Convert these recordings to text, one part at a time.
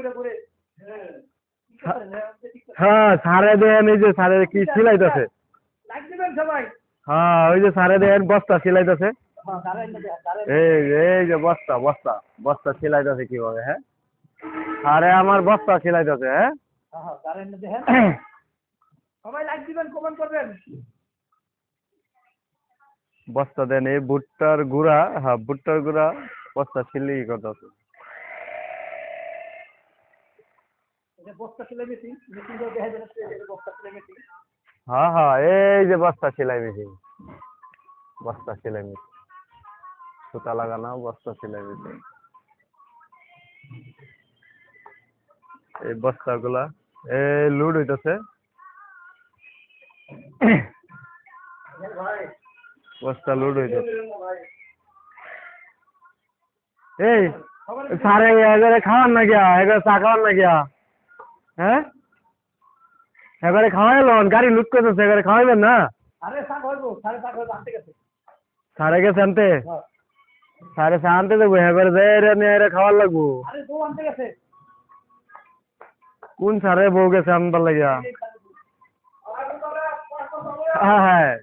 করে করে হ্যাঁ সারে দেন এই যে সারে কি সিলাইতেছে? সবাই। হ্যাঁ ওই যে সারে দেন বস্তা সিলাইতেছে। হ্যাঁ এই এই যে বস্তা বস্তা বস্তা সিলাইতেছে কীভাবে হ্যাঁ? আরে আমার বস্তা সিলাইতেছে হ্যাঁ? হ্যাঁ হ্যাঁ সবাই লাইক দিবেন কমেন্ট করবেন। বস্তা দেন এই ভুট্টার গুঁড়া হ্যাঁ ভুট্টার গুঁড়া বস্তা সিলি করতেছে এটা বস্তা সেলাই মেশিন মেশিন দিয়ে দেখা যাচ্ছে এটা বস্তা সেলাই মেশিন হ্যাঁ হ্যাঁ এই যে বস্তা সেলাই মেশিন। বস্তা সেলাই মেশিন। সুতা লাগানো বস্তা সেলাই মেশিন। এই বস্তাগুলা, এই লুড হইতেছে। বস্তা লুড হইতেছে। এই সারে খাওয়ান না গিয়া চা খাওয়ান না গিয়া। হ্যাঁ? এবারে খাওয়াইলন গাড়ি লুট করতেছে এবারে খাওয়াইবেন না? আরে সাক হইবো সাড়ে গেছে। আনতে? হ্যাঁ। সারে আনতে দেবো এবারে যাই নিয়ে এরে খাওয়ার লাগবো। আরে বউ আনতে গেছে। কোন সারে বউ গেছে আনবার লাগিয়া? কষ্ট হবে। হ্যাঁ হ্যাঁ হ্যাঁ।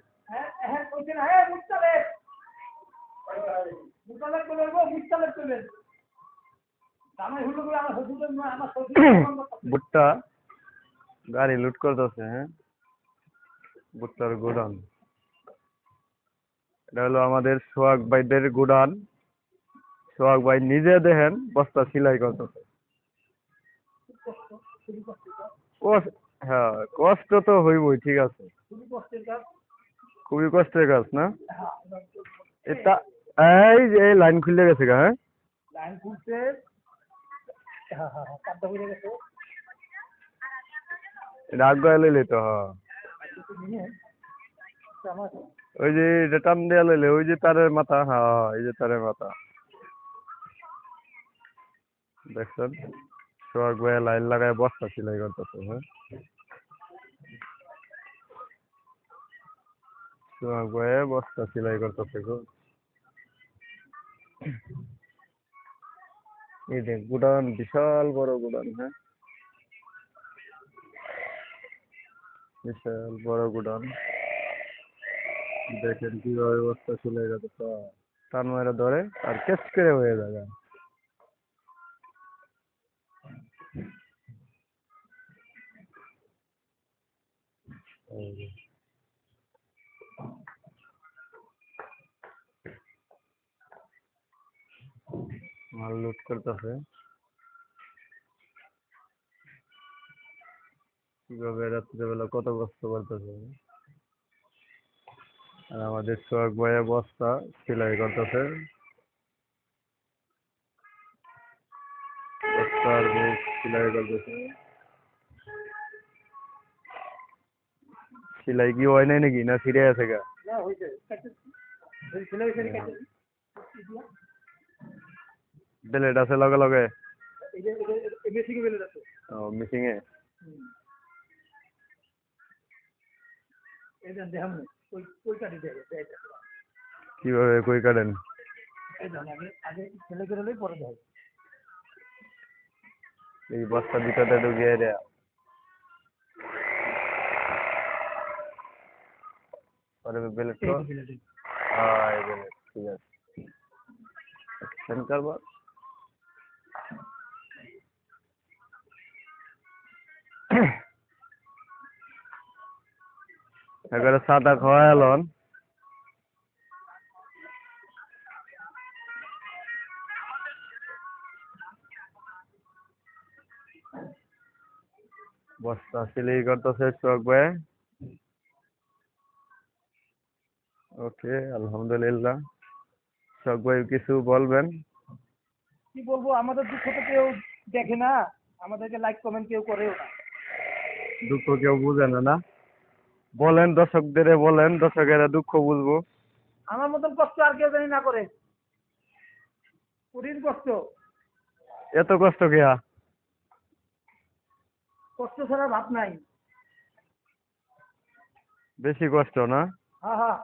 ভুট্টা গাড়ি লুট করতেছে হ্যাঁ? ভুট্টার গোডাউন এটা হলো আমাদের সোহাগ ভাইদের গোডাউন সোহাগ ভাই নিজে দেখেন বস্তা সেলাই করতেছে। কষ্ট হ্যাঁ কষ্ট তো হইবই ঠিক আছে। খুবই কষ্টের কাজ। না? হ্যাঁ এটা এই যে লাইন খুলে গেছে গা হ্যাঁ? লাইন খুলছে হ্যাঁ হ্যাঁ হ্যাঁ হয়ে লইলে তো হ্যাঁ। ওই যে এটা টান দেয়া লইলে, ওই যে তারের মাথা হ্যাঁ এই যে তারের মাথা। দেখছেন? সোহাগ ভাই লাইন লাগায় বস্তা সেলাই করতেছে হ্যাঁ। সোহাগ ভাই বস্তা সেলাই করতেছে গো। এই দেখ গুডাউন বিশাল বড় গুডাউন হ্যাঁ? বিশাল বড় গুডাউন। দেখেন কীভাবে বস্তা সেলাই করতেছে টান মারা ধরে আর কেস করে হয়ে যাবে এই মাল লুট করতেছে। কীভাবে রাত্রেবেলা কত কষ্ট করতেছে। আর আমাদের সোহাগ ভাইয়া বস্তা সেলাই করতেছে। বস্তার মুখ সেলাই করতেছে। সেলাই কি হয় নাই নাকি? না ছিঁড়ে আছে গা? না হইছে ছেলে হইছে কাটতে ব্লেড আছে লগে লগে? ও মিসিং এ কীভাবে কই কাটেন? এই বস্তা ভিতরে ঢুকিয়ে দেয়া পরে তো হ্যাঁ ঠিক আছে। সেন্ড করব এবারে সাদা খাওয়া এলন বস্তা সিলাই করতেছে চোখ ভাই। ওকে আলহামদুলিল্লাহ। চোখ ভাই কিছু বলবেন? কি বলব আমাদের দুঃখ তো কেউ দেখে না। আমাদেরকে লাইক কমেন্ট কেউ করেও না। দুঃখ কেউ বুঝে না না? বলেন দর্শকদের বলেন দর্শকেরা দুঃখ বুঝব। আমার মতন কষ্ট আর কেউ জানি না করে। কঠিন কষ্ট। এত কষ্ট কেয়া কষ্ট ছাড়া ভাব নাই। বেশি কষ্ট না? হ্যাঁ হ্যাঁ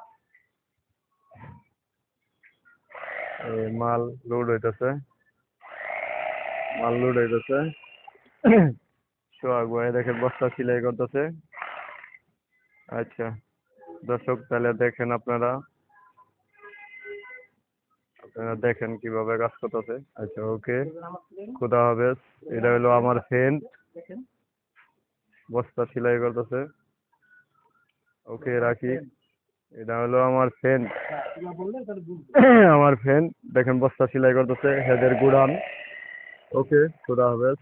এই মাল লোড হইতেছে। মাল লোড হইতেছে। সোহাগ ভাই দেখেন বস্তা সেলাই করতেছে। আচ্ছা দর্শক তাহলে দেখেন আপনারা। আপনারা দেখেন কীভাবে কাজ করতেছে। আচ্ছা ওকে। খুদা হাফেজ, এটা হলো আমার ফ্রেন্ড বস্তা সেলাই করতেছে। ওকে, রাখি। এটা হলো আমার ফ্রেন্ড আমার ফ্রেন্ড দেখেন বস্তা সেলাই করতেছে, হেদের গুড়ান। ওকে, খুদা হাফেজ।